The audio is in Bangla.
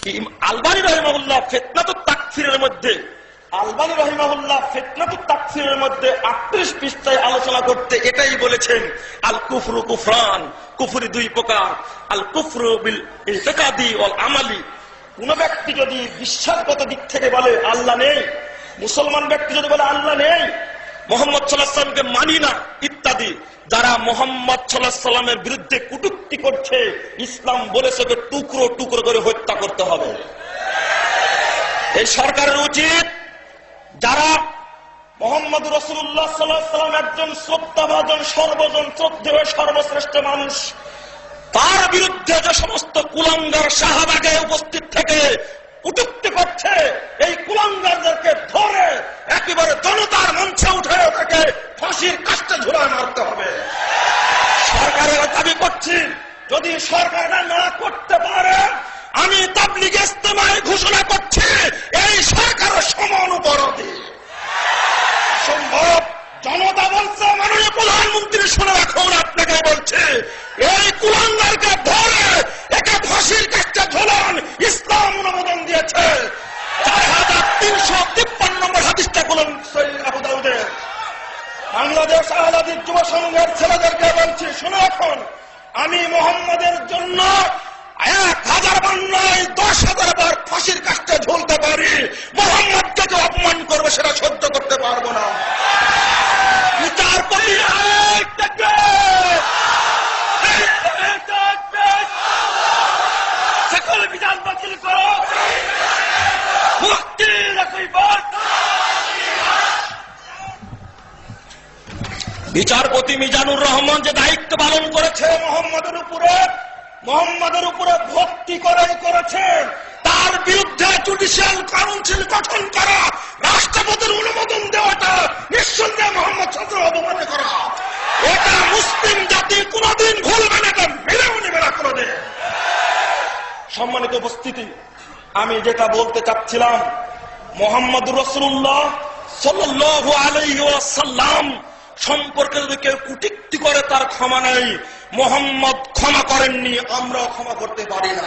আলবানী রহিমাহুল্লাহ ফেতনাতুত তাকফিরের মধ্যে, আলবানী রহিমাহুল্লাহ ফেতনাতুত তাকফিরের মধ্যে আটত্রিশ পৃষ্ঠায় আলোচনা করতে এটাই বলেছেন, আল কুফরু কুফরান, কুফরি দুই প্রকার, আল কুফরু বিল ইতেকাদি অল আমালি। কোন ব্যক্তি যদি বিশ্বাসগত দিক থেকে বলে, আল্লাহ নেই, মুসলমান ব্যক্তি যদি বলে, আল্লাহ নেই মোহাম্মদ সাল্লাহ সাল্লামকে মানি না, ইত্যাদি। যারা মোহাম্মদ সাল্লাহ সাল্লামের বিরুদ্ধে কুটুক্তি করছে, ইসলাম বলেছে ওকে টুকরো টুকরো করে হত্যা করতে হবে। এই সরকারের উচিত যারা মোহাম্মদ রসুল্লাহ সাল্লাহ সাল্লাম একজন শ্রদ্ধাভাজন, সর্বজন শ্রদ্ধেয়, সর্বশ্রেষ্ঠ মানুষ, তার বিরুদ্ধে যে সমস্ত কুলাঙ্গার শাহবাগে উপস্থিত থেকে উটুক্তি করছে যদি সরকার না করতে পারে, আমি তাবলিগ ইস্তেমায় ঘোষণা করছি, এই সরকার সমান উপরোধী সম্ভব? জনতা বলছে, মাননীয় প্রধানমন্ত্রী, শুনে রাখুন, আপনাকে বলছে, এই কুলাঙ্গারকে ধরে, একে ফাঁসির কাজটা ঝোলান, ইসলাম অনুমোদন দিয়েছে। চার হাজার তিনশো তিপ্পান্ন নম্বর হাদিসটা বলুন বাংলাদেশ আহলাদিক যুব সংঘের ছেলেদেরকে বলছি, শুনে রাখুন আমি মোহাম্মদের জন্য এক হাজার বার নয় দশ হাজার বার ফাঁসির কাজটা ঝুলতে পারি। মোহাম্মদকে যে অপমান করবে সেটা সহ্য করতে পারব না। থেকে! সকল বিচার বাতিল করো। বিচারপতি মিজানুর রহমান যে দায়িত্ব পালন করেছে মোহাম্মদের উপরে মোহাম্মদের উপরে ভক্তি করে করেছে। তার বিরুদ্ধে জুডিশিয়াল কাউন্সিল গঠন করা, রাষ্ট্রপতির অনুমোদন দেওয়াটা নিঃসন্দেহে মোহাম্মদ ছাত্র অবমান্য করা। এটা মুসলিম জাতি কোনদিন ভুলবে না, এটা মেনেও নেবে না কোনদিন। সম্মানিত উপস্থিতি, আমি যেটা বলতে চাচ্ছিলাম, মোহাম্মদ রসুল্লাহ সাল্লাল্লাহু আলাইহি ওয়াসাল্লাম সম্পর্কে যদি কেউ কুটিক্তি করে, তার ক্ষমা নেই। মোহাম্মদ ক্ষমা করেননি, আমরাও ক্ষমা করতে পারি না।